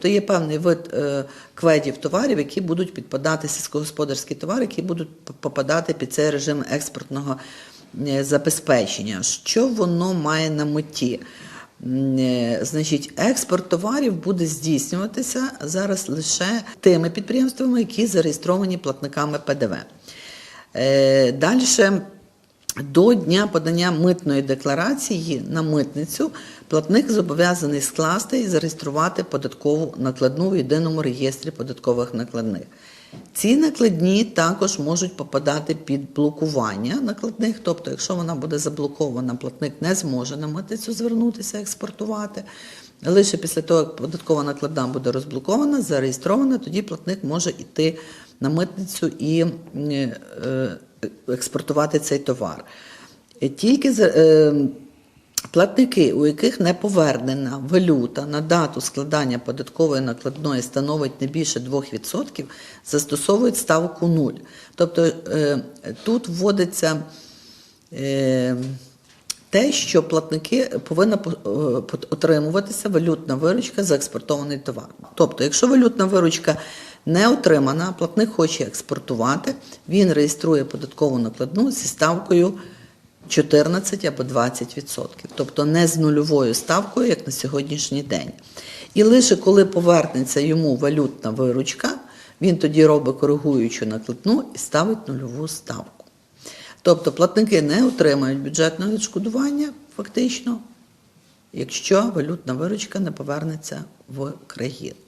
То є певний вид е, кведів товарів, які будуть підпадати сільськогосподарські товари, які будуть попадати під цей режим експортного е, забезпечення. Що воно має на меті? Е, Значить, експорт товарів буде здійснюватися зараз лише тими підприємствами, які зареєстровані платниками ПДВ. Далі до дня подання митної декларації на митницю платник зобов'язаний скласти і зареєструвати податкову накладну в єдиному реєстрі податкових накладних. Ці накладні також можуть попадати під блокування накладних, тобто, якщо вона буде заблокована, платник не зможе на митницю звернутися, експортувати. Лише після того, як податкова накладна буде розблокована, зареєстрована, тоді платник може йти на митницю і е, експортувати цей товар. Тільки е, платники, у яких не повернена валюта на дату складання податкової накладної становить не більше 2%, застосовують ставку 0. Тобто е, тут вводиться е, те, що платники повинна по- отримуватися валютна виручка за експортований товар. Тобто, якщо валютна виручка не отримана, платник хоче експортувати, він реєструє податкову накладну зі ставкою 14 або 20%, тобто не з нульовою ставкою, як на сьогоднішній день. І лише коли повернеться йому валютна виручка, він тоді робить коригуючу накладну і ставить нульову ставку. Тобто платники не отримають бюджетного відшкодування фактично, якщо валютна виручка не повернеться в країну.